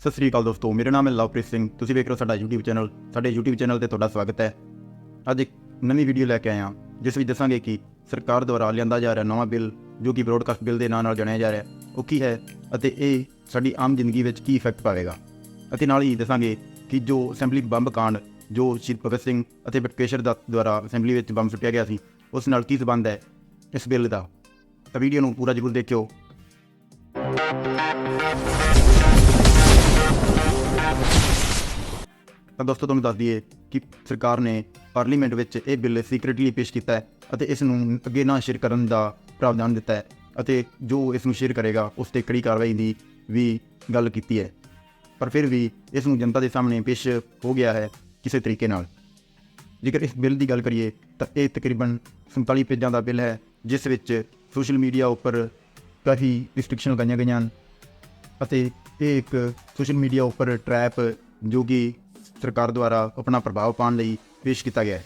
ਸਤਿ ਸ੍ਰੀ ਅਕਾਲ ਦੋਸਤੋ, ਮੇਰਾ ਨਾਮ ਹੈ ਲਵਪ੍ਰੀਤ ਸਿੰਘ। ਤੁਸੀਂ ਵੇਖ ਰਹੇ ਹੋ ਸਾਡਾ YouTube ਚੈਨਲ ਸਾਡੇ YouTube ਚੈਨਲ ਤੇ ਤੁਹਾਡਾ ਸਵਾਗਤ ਹੈ। ਅੱਜ ਇੱਕ ਨਵੀਂ ਵੀਡੀਓ ਲੈ ਕੇ ਆਏ ਹਾਂ, ਜਿਸ ਵਿੱਚ ਦੱਸਾਂਗੇ ਕਿ ਸਰਕਾਰ ਦੁਆਰਾ ਲਿਆਂਦਾ ਜਾ ਰਿਹਾ ਨਵਾਂ ਬਿੱਲ, ਜੋ ਕਿ ਬ੍ਰੌਡਕਾਸਟ ਬਿੱਲ ਦੇ ਨਾਂ ਨਾਲ ਜਾਣਿਆ ਜਾ ਰਿਹਾ ਉਹ ਕੀ ਹੈ ਅਤੇ ਇਹ ਸਾਡੀ ਆਮ ਜ਼ਿੰਦਗੀ ਵਿੱਚ ਕੀ ਇਫੈਕਟ ਪਾਵੇਗਾ। ਅਤੇ ਨਾਲ ਹੀ ਦੱਸਾਂਗੇ ਕਿ ਜੋ ਅਸੈਂਬਲੀ ਬੰਬ ਕਾਂਡ, ਜੋ ਸ਼ਹੀਦ ਭਗਤ ਸਿੰਘ ਅਤੇ ਬਟਕੇਸ਼ਰ ਦਾ ਦੁਆਰਾ ਅਸੈਂਬਲੀ ਵਿੱਚ ਬੰਬ ਸੁੱਟਿਆ ਗਿਆ ਸੀ, ਉਸ ਨਾਲ ਕੀ ਸੰਬੰਧ ਹੈ ਇਸ ਬਿੱਲ ਦਾ? ਤਾਂ ਵੀਡੀਓ ਨੂੰ ਪੂਰਾ ਜ਼ਰੂਰ ਦੇਖਿਓ। ਤਾਂ ਦੋਸਤੋ ਤੁਹਾਨੂੰ ਦੱਸ ਦਈਏ ਕਿ ਸਰਕਾਰ ਨੇ ਪਾਰਲੀਮੈਂਟ ਵਿੱਚ ਇਹ ਬਿੱਲ ਸੀਕ੍ਰੀਟਲੀ ਪੇਸ਼ ਕੀਤਾ ਹੈ ਅਤੇ ਇਸ ਨੂੰ ਅੱਗੇ ਨਾ ਸ਼ੇਅਰ ਕਰਨ ਦਾ ਪ੍ਰਾਵਧਾਨ ਦਿੱਤਾ ਹੈ ਅਤੇ ਜੋ ਇਸ ਨੂੰ ਸ਼ੇਅਰ ਕਰੇਗਾ, ਉਸ ਤੇ ਕੜੀ ਕਾਰਵਾਈ ਦੀ ਵੀ ਗੱਲ ਕੀਤੀ ਹੈ। ਪਰ ਫਿਰ ਵੀ ਇਸ ਨੂੰ ਜਨਤਾ ਦੇ ਸਾਹਮਣੇ ਪੇਸ਼ ਹੋ ਗਿਆ ਹੈ ਕਿਸੇ ਤਰੀਕੇ ਨਾਲ। ਜੇਕਰ ਇਸ ਬਿੱਲ ਦੀ ਗੱਲ ਕਰੀਏ ਤਾਂ ਇਹ ਤਕਰੀਬਨ 47 ਪੇਜਾਂ ਦਾ ਬਿੱਲ ਹੈ, ਜਿਸ ਵਿੱਚ ਸੋਸ਼ਲ ਮੀਡੀਆ ਉੱਪਰ ਕਾਫੀ ਰਿਸਟ੍ਰਿਕਸ਼ਨ ਲਗਾਈਆਂ ਗਈਆਂ ਹਨ ਅਤੇ ਇਹ ਇੱਕ ਸੋਸ਼ਲ ਮੀਡੀਆ ਉੱਪਰ ਟਰੈਪ ਜੋ ਕਿ ਸਰਕਾਰ ਦੁਆਰਾ ਆਪਣਾ ਪ੍ਰਭਾਵ ਪਾਉਣ ਲਈ ਪੇਸ਼ ਕੀਤਾ ਗਿਆ ਹੈ।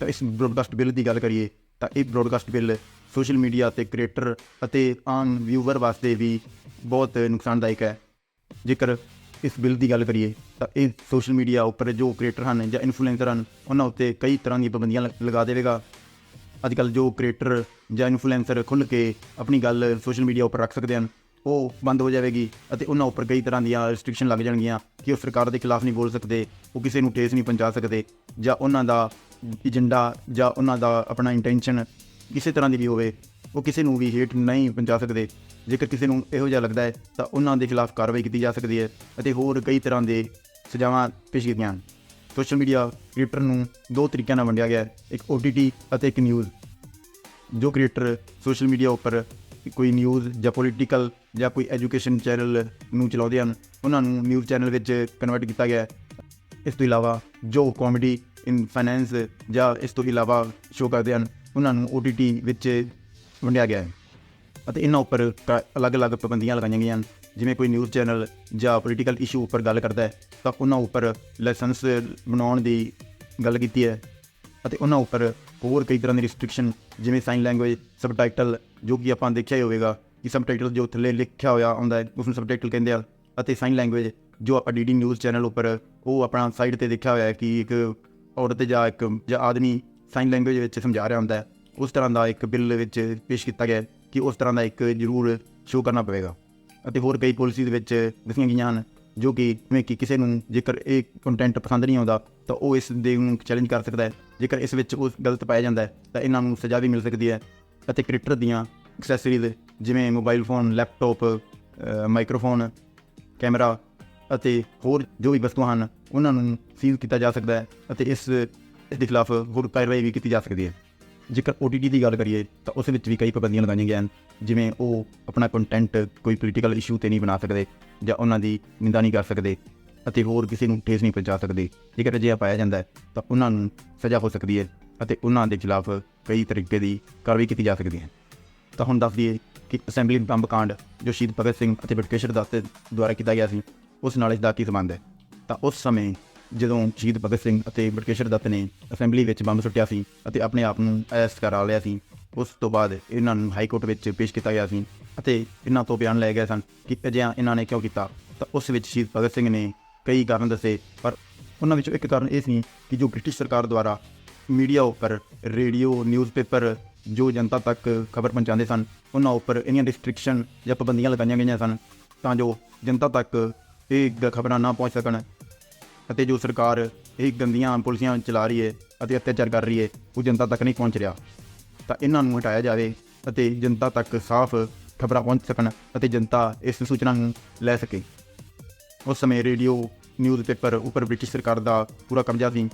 ਤਾਂ ਇਸ ਬ੍ਰੌਡਕਾਸਟ ਬਿੱਲ ਦੀ ਗੱਲ ਕਰੀਏ, ਤਾਂ ਇਹ ਬ੍ਰੌਡਕਾਸਟ ਬਿੱਲ ਸੋਸ਼ਲ ਮੀਡੀਆ ਤੇ ਕ੍ਰੀਏਟਰ ਅਤੇ ਆਮ ਵਿਊਵਰ ਵਾਸਤੇ ਵੀ ਬਹੁਤ ਨੁਕਸਾਨਦਾਇਕ ਹੈ। ਜੇਕਰ ਇਸ ਬਿੱਲ ਦੀ ਗੱਲ ਕਰੀਏ, ਤਾਂ ਇਹ ਸੋਸ਼ਲ ਮੀਡੀਆ ਉੱਪਰ ਜੋ ਕ੍ਰੀਏਟਰ ਹਨ ਜਾਂ ਇਨਫਲੂਐਂਸਰ ਹਨ, ਉਹਨਾਂ ਉੱਤੇ ਕਈ ਤਰ੍ਹਾਂ ਦੀਆਂ ਪਾਬੰਦੀਆਂ ਲਗਾ ਦੇਵੇਗਾ। ਅੱਜ ਕੱਲ੍ਹ ਜੋ ਕ੍ਰੀਏਟਰ ਜਾਂ ਇਨਫਲੂਐਂਸਰ ਖੁੱਲ੍ਹ ਕੇ ਆਪਣੀ ਗੱਲ ਸੋਸ਼ਲ ਮੀਡੀਆ ਉੱਪਰ ਰੱਖ ਸਕਦੇ ਹਨ ਉਹ ਬੰਦ ਹੋ ਜਾਵੇਗੀ ਅਤੇ ਉਹਨਾਂ ਉੱਪਰ ਕਈ ਤਰ੍ਹਾਂ ਦੀਆਂ ਰੈਸਟ੍ਰਿਕਸ਼ਨ ਲੱਗ ਜਾਣਗੀਆਂ ਕਿ ਉਹ ਸਰਕਾਰ ਦੇ ਖਿਲਾਫ ਨਹੀਂ ਬੋਲ ਸਕਦੇ, ਉਹ ਕਿਸੇ ਨੂੰ ਠੇਸ ਨਹੀਂ ਪਹੁੰਚਾ ਸਕਦੇ ਜਾਂ ਉਹਨਾਂ ਦਾ ਏਜੰਡਾ ਜਾਂ ਉਹਨਾਂ ਦਾ ਆਪਣਾ ਇੰਟੈਂਸ਼ਨ ਕਿਸੇ ਤਰ੍ਹਾਂ ਦੀ ਵੀ ਹੋਵੇ, ਉਹ ਕਿਸੇ ਨੂੰ ਵੀ ਹੇਟ ਨਹੀਂ ਪਹੁੰਚਾ ਸਕਦੇ। ਜੇਕਰ ਕਿਸੇ ਨੂੰ ਇਹੋ ਜਿਹਾ ਲੱਗਦਾ ਹੈ, ਤਾਂ ਉਹਨਾਂ ਦੇ ਖਿਲਾਫ ਕਾਰਵਾਈ ਕੀਤੀ ਜਾ ਸਕਦੀ ਹੈ ਅਤੇ ਹੋਰ ਕਈ ਤਰ੍ਹਾਂ ਦੇ ਸਜ਼ਾਵਾਂ ਪੇਸ਼ ਕੀਤੀਆਂ ਹਨ। ਸੋਸ਼ਲ ਮੀਡੀਆ ਕ੍ਰੀਏਟਰ ਨੂੰ ਦੋ ਤਰੀਕਿਆਂ ਨਾਲ ਵੰਡਿਆ ਗਿਆ ਹੈ, ਇੱਕ OTT ਅਤੇ ਇੱਕ ਨਿਊਜ਼ ਜੋ ਕ੍ਰੀਏਟਰ ਸੋਸ਼ਲ ਮੀਡੀਆ ਉੱਪਰ ਕੋਈ ਨਿਊਜ਼ ਜਾਂ ਪੋਲੀਟੀਕਲ ਜਾਂ ਕੋਈ ਐਜੂਕੇਸ਼ਨ ਚੈਨਲ ਨੂੰ ਚਲਾਉਂਦੇ ਹਨ, ਉਹਨਾਂ ਨੂੰ ਨਿਊਜ਼ ਚੈਨਲ ਵਿੱਚ ਕਨਵਰਟ ਕੀਤਾ ਗਿਆ ਹੈ। ਇਸ ਤੋਂ ਇਲਾਵਾ ਜੋ ਕਾਮੇਡੀ ਇਨ ਫਾਈਨੈਂਸ ਜਾਂ ਇਸ ਤੋਂ ਇਲਾਵਾ ਸ਼ੋਅ ਕਰਦੇ ਹਨ, ਉਹਨਾਂ ਨੂੰ OTT ਵਿੱਚ ਵੰਡਿਆ ਗਿਆ ਹੈ। ਅਤੇ ਇਹਨਾਂ ਉੱਪਰ ਕ- ਅਲੱਗ-ਅਲੱਗ ਪਾਬੰਦੀਆਂ ਲਗਾਈਆਂ ਗਈਆਂ ਹਨ, ਜਿਵੇਂ ਕੋਈ ਨਿਊਜ਼ ਚੈਨਲ ਜਾਂ ਪੋਲੀਟੀਕਲ ਇਸ਼ੂ ਉੱਪਰ ਗੱਲ ਕਰਦਾ ਹੈ, ਤਾਂ ਉਹਨਾਂ ਉੱਪਰ ਲਾਇਸੈਂਸ ਬਣਾਉਣ ਦੀ ਗੱਲ ਕੀਤੀ ਹੈ। ਅਤੇ ਉਹਨਾਂ ਉੱਪਰ ਹੋਰ ਕਈ ਤਰ੍ਹਾਂ ਦੀ ਰਿਸਟ੍ਰਿਕਸ਼ਨ ਜਿਵੇਂ ਸਾਈਨ ਲੈਂਗੁਏਜ ਸਬਟਾਈਟਲ ਜੋ ਕਿ ਆਪਾਂ ਦੇਖਿਆ ਹੀ ਹੋਵੇਗਾ ਕਿ ਸਬਟਾਈਟਲ ਜੋ ਥੱਲੇ ਲਿਖਿਆ ਹੋਇਆ ਹੁੰਦਾ ਹੈ ਉਸ ਨੂੰ ਸਬਟਾਈਟਲ ਕਹਿੰਦੇ ਆ ਅਤੇ ਸਾਈਨ ਲੈਂਗੁਏਜ ਜੋ ਆਪਾਂ ਡੀਡੀ ਨਿਊਜ਼ ਚੈਨਲ ਉੱਪਰ ਉਹ ਆਪਣਾ ਸਾਈਡ ਤੇ ਦੇਖਿਆ ਹੋਇਆ ਹੈ ਕਿ ਇੱਕ ਔਰਤ ਜਾਂ ਇੱਕ ਜਾਂ ਆਦਮੀ ਸਾਈਨ ਲੈਂਗੁਏਜ ਵਿੱਚ ਸਮਝਾ ਰਿਹਾ ਹੁੰਦਾ ਹੈ, ਉਸ ਤਰ੍ਹਾਂ ਦਾ ਇੱਕ ਬਿੱਲ ਵਿੱਚ ਪੇਸ਼ ਕੀਤਾ ਗਿਆ ਕਿ ਉਸ ਤਰ੍ਹਾਂ ਦਾ ਇੱਕ ਜ਼ਰੂਰ ਸ਼ੋਅ ਕਰਨਾ ਪਵੇਗਾ। ਅਤੇ ਹੋਰ ਕਈ ਪਾਲਿਸੀਜ਼ ਵਿੱਚ ਦੱਸੀਆਂ ਗਈਆਂ ਹਨ ਜੋ ਕਿ ਜਿਵੇਂ ਕਿ ਕਿਸੇ ਨੂੰ ਜੇਕਰ ਇਹ ਕੰਟੈਂਟ ਪਸੰਦ ਨਹੀਂ ਆਉਂਦਾ, ਤਾਂ ਉਹ ਇਸ ਦੇ ਨੂੰ ਚੈਲੰਜ ਕਰ ਸਕਦਾ ਹੈ। ਜੇਕਰ ਇਸ ਵਿੱਚ ਉਹ ਗਲਤ ਪਾਇਆ ਜਾਂਦਾ ਹੈ, ਤਾਂ ਇਹਨਾਂ ਨੂੰ ਸਜ਼ਾ ਵੀ ਮਿਲ ਸਕਦੀ ਹੈ ਅਤੇ ਕ੍ਰਿਕਟਰ ਦੀਆਂ ਐਕਸੈਸਰੀਜ਼ ਜਿਵੇਂ mobile phone laptop microphone camera ਅਤੇ ਹੋਰ ਜੋ ਵੀ ਵਸਤੂਆਂ ਹਨ, ਉਹਨਾਂ ਨੂੰ ਸੀਜ਼ ਕੀਤਾ ਜਾ ਸਕਦਾ ਹੈ ਅਤੇ ਇਸ ਇਸ ਦੇ ਖਿਲਾਫ ਹੋਰ ਕਾਰਵਾਈ ਵੀ ਕੀਤੀ ਜਾ ਸਕਦੀ ਹੈ। ਜੇਕਰ OTT ਦੀ ਗੱਲ ਕਰੀਏ, ਤਾਂ ਉਸ ਵਿੱਚ ਵੀ ਕਈ ਪਾਬੰਦੀਆਂ ਲਗਾਈਆਂ ਗਈਆਂ ਹਨ, ਜਿਵੇਂ ਉਹ ਆਪਣਾ ਕੰਟੈਂਟ ਕੋਈ ਪੋਲੀਟੀਕਲ ਇਸ਼ੂ ਤੇ ਨਹੀਂ ਬਣਾ ਸਕਦੇ। ਜਾਂ ਉਹਨਾਂ ਦੀ ਨਿੰਦਾ ਨਹੀਂ ਕਰ ਸਕਦੇ ਅਤੇ ਹੋਰ ਕਿਸੇ ਨੂੰ ਠੇਸ ਨਹੀਂ ਪਹੁੰਚਾ ਸਕਦੇ। ਜੇਕਰ ਅਜਿਹਾ ਪਾਇਆ ਜਾਂਦਾ ਹੈ, ਤਾਂ ਉਹਨਾਂ ਨੂੰ ਸਜ਼ਾ ਹੋ ਸਕਦੀ ਹੈ ਅਤੇ ਉਹਨਾਂ ਦੇ ਖਿਲਾਫ ਕਈ ਤਰੀਕੇ ਦੀ ਕਾਰਵਾਈ ਕੀਤੀ ਜਾ ਸਕਦੀ ਹੈ। ਤਾਂ ਹੁਣ ਦੱਸ ਦਈਏ ਕਿ ਅਸੈਂਬਲੀ ਬੰਬ ਕਾਂਡ ਜੋ ਸ਼ਹੀਦ ਭਗਤ ਸਿੰਘ ਅਤੇ ਬਟਕੇਸ਼ਰ ਦਾਸ ਦੇ ਦੁਆਰਾ ਕੀਤਾ ਗਿਆ ਸੀ, ਉਸ ਨਾਲ ਇਸ ਦਾ ਕੀ ਸੰਬੰਧ ਹੈ? ਤਾਂ ਉਸ ਸਮੇਂ ਜਦੋਂ ਸ਼ਹੀਦ ਭਗਤ ਸਿੰਘ ਅਤੇ ਬਟਕੇਸ਼ਰ ਦੱਤ ਨੇ ਅਸੈਂਬਲੀ ਵਿੱਚ ਬੰਬ ਸੁੱਟਿਆ ਸੀ ਅਤੇ ਆਪਣੇ ਆਪ ਨੂੰ ਅਰੈਸਟ ਕਰਾ ਲਿਆ ਸੀ ਉਸ ਤੋਂ ਬਾਅਦ ਇਹਨਾਂ ਨੂੰ ਹਾਈ ਕੋਰਟ ਵਿੱਚ ਪੇਸ਼ ਕੀਤਾ ਗਿਆ ਸੀ ਅਤੇ ਇਹਨਾਂ ਤੋਂ ਬਿਆਨ ਲਏ ਗਏ ਸਨ ਕਿ ਅਜਿਹਾ ਇਹਨਾਂ ਨੇ ਕਿਉਂ ਕੀਤਾ। ਤਾਂ ਉਸ ਵਿੱਚ ਸ਼ਹੀਦ ਭਗਤ ਸਿੰਘ ਨੇ ਕਈ ਕਾਰਨ ਦੱਸੇ, ਪਰ ਉਹਨਾਂ ਵਿੱਚੋਂ ਇੱਕ ਕਾਰਨ ਇਹ ਸੀ ਕਿ ਜੋ ਬ੍ਰਿਟਿਸ਼ ਸਰਕਾਰ ਦੁਆਰਾ ਮੀਡੀਆ ਉੱਪਰ ਰੇਡੀਓ, ਨਿਊਜ਼ਪੇਪਰ, ਜੋ ਜਨਤਾ ਤੱਕ ਖਬਰ ਪਹੁੰਚਾਉਂਦੇ ਸਨ, ਉਹਨਾਂ ਉੱਪਰ ਇੰਨੀਆਂ ਰਿਸਟ੍ਰਿਕਸ਼ਨ ਜਾਂ ਪਾਬੰਦੀਆਂ ਲਗਾਈਆਂ ਗਈਆਂ ਸਨ ਤਾਂ ਜੋ ਜਨਤਾ ਤੱਕ ਇਹ ਗ- ਖਬਰਾਂ ਨਾ ਪਹੁੰਚ ਸਕਣ ਅਤੇ ਜੋ ਸਰਕਾਰ ਇਹ ਗੰਦੀਆਂ ਪਾਲਿਸੀਆਂ ਚਲਾ ਰਹੀ ਹੈ ਅਤੇ ਅਤਿਆਚਾਰ ਕਰ ਰਹੀ ਹੈ, ਉਹ ਜਨਤਾ ਤੱਕ ਨਹੀਂ ਪਹੁੰਚ ਰਿਹਾ। ਤਾਂ ਇਹਨਾਂ ਨੂੰ ਹਟਾਇਆ ਜਾਵੇ ਅਤੇ ਜਨਤਾ ਤੱਕ ਸਾਫ਼ ਖਬਰਾਂ ਪਹੁੰਚ ਸਕਣ ਅਤੇ ਜਨਤਾ ਇਸ ਸੂਚਨਾ ਨੂੰ ਲੈ ਸਕੇ। ਉਸ ਸਮੇਂ ਰੇਡੀਓ, ਨਿਊਜ਼ ਪੇਪਰ ਉੱਪਰ ਬ੍ਰਿਟਿਸ਼ ਸਰਕਾਰ ਦਾ ਪੂਰਾ ਕਬਜ਼ਾ ਸੀ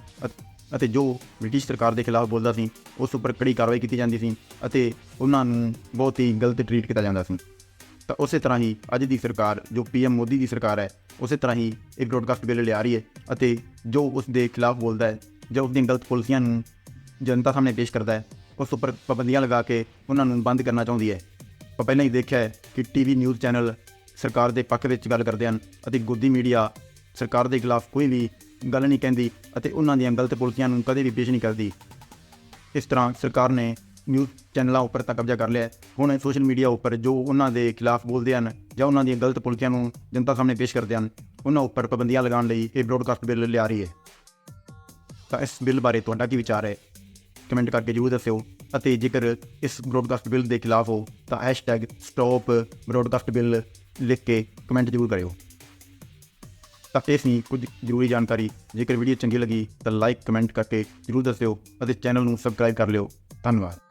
ਅਤੇ ਜੋ ਬ੍ਰਿਟਿਸ਼ ਸਰਕਾਰ ਦੇ ਖਿਲਾਫ ਬੋਲਦਾ ਸੀ, ਉਸ ਉੱਪਰ ਕੜੀ ਕਾਰਵਾਈ ਕੀਤੀ ਜਾਂਦੀ ਸੀ ਅਤੇ ਉਹਨਾਂ ਨੂੰ ਬਹੁਤ ਹੀ ਗਲਤ ਟਰੀਟ ਕੀਤਾ ਜਾਂਦਾ ਸੀ। ਤਾਂ ਉਸੇ ਤਰ੍ਹਾਂ ਹੀ ਅੱਜ ਦੀ ਸਰਕਾਰ, ਜੋ ਪੀਐਮ ਮੋਦੀ ਦੀ ਸਰਕਾਰ ਹੈ, ਉਸੇ ਤਰ੍ਹਾਂ ਹੀ ਇੱਕ ਬ੍ਰੌਡਕਾਸਟ ਬਿੱਲ ਲਿਆ ਰਹੀ ਹੈ ਅਤੇ ਜੋ ਉਸ ਦੇ ਖਿਲਾਫ ਬੋਲਦਾ ਹੈ, ਜਾਂ ਉਸ ਦੀਆਂ ਗਲਤ ਪਾਲਿਸੀਆਂ ਨੂੰ ਜਨਤਾ ਸਾਹਮਣੇ ਪੇਸ਼ ਕਰਦਾ ਹੈ ਉਸ ਉੱਪਰ ਪਾਬੰਦੀਆਂ ਲਗਾ ਕੇ ਉਹਨਾਂ ਨੂੰ ਬੰਦ ਕਰਨਾ ਚਾਹੁੰਦੀ ਹੈ। ਆਪਾਂ ਪਹਿਲਾਂ ਹੀ ਦੇਖਿਆ ਹੈ ਕਿ ਟੀਵੀ ਨਿਊਜ਼ ਚੈਨਲ ਸਰਕਾਰ ਦੇ ਪੱਖ ਵਿੱਚ ਗੱਲ ਕਰਦੇ ਹਨ ਅਤੇ ਗੋਦੀ ਮੀਡੀਆ ਸਰਕਾਰ ਦੇ ਖਿਲਾਫ ਕੋਈ ਵੀ ਗੱਲ ਨਹੀਂ ਕਹਿੰਦੀ ਅਤੇ ਉਹਨਾਂ ਦੀਆਂ ਗਲਤ ਪਾਲਿਸੀਆਂ ਨੂੰ ਕਦੇ ਵੀ ਪੇਸ਼ ਨਹੀਂ ਕਰਦੀ। ਇਸ ਤਰ੍ਹਾਂ ਸਰਕਾਰ ਨੇ ਨਿਊਜ਼ ਚੈਨਲਾਂ ਉੱਪਰ ਤਾਂ ਕਬਜ਼ਾ ਕਰ ਲਿਆ ਹੁਣ ਸੋਸ਼ਲ ਮੀਡੀਆ ਉੱਪਰ ਜੋ ਉਹਨਾਂ ਦੇ ਖਿਲਾਫ ਬੋਲਦੇ ਹਨ ਜਾਂ ਉਹਨਾਂ ਦੀਆਂ ਗਲਤ ਪੁਲਕਿਆਂ ਨੂੰ ਜਨਤਾ ਸਾਹਮਣੇ ਪੇਸ਼ ਕਰਦੇ ਹਨ, ਉਹਨਾਂ ਉੱਪਰ ਪਾਬੰਦੀਆਂ ਲਗਾਉਣ ਲਈ ਇਹ ਬ੍ਰੌਡਕਾਸਟ ਬਿੱਲ ਲਿਆ ਰਹੀ ਹੈ। ਤਾਂ ਇਸ ਬਿੱਲ ਬਾਰੇ ਤੁਹਾਡਾ ਕੀ ਵਿਚਾਰ ਹੈ? ਕਮੈਂਟ ਕਰਕੇ ਜਰੂਰ ਦੱਸਿਓ। ਅਤੇ ਜੇਕਰ ਇਸ ਬ੍ਰੌਡਕਾਸਟ ਬਿੱਲ ਦੇ ਖਿਲਾਫ ਹੋ, ਤਾਂ ਸਟਾਪ ਬ੍ਰੌਡਕਾਸਟ ਬਿੱਲ ਲਿਖ ਕੇ ਕਮੈਂਟ ਜਰੂਰ ਕਰਿਓ। ਤਾਂ ਇਹ ਸੀ ਕੁਝ ਜ਼ਰੂਰੀ ਜਾਣਕਾਰੀ, ਜੇਕਰ ਵੀਡੀਓ ਚੰਗੀ ਲੱਗੀ, ਤਾਂ ਲਾਈਕ ਕਮੈਂਟ ਕਰਕੇ ਜਰੂਰ ਦੱਸਿਓ ਅਤੇ ਚੈਨਲ ਨੂੰ ਸਬਸਕ੍ਰਾਈਬ ਕਰ ਲਿਓ। ਧੰਨਵਾਦ।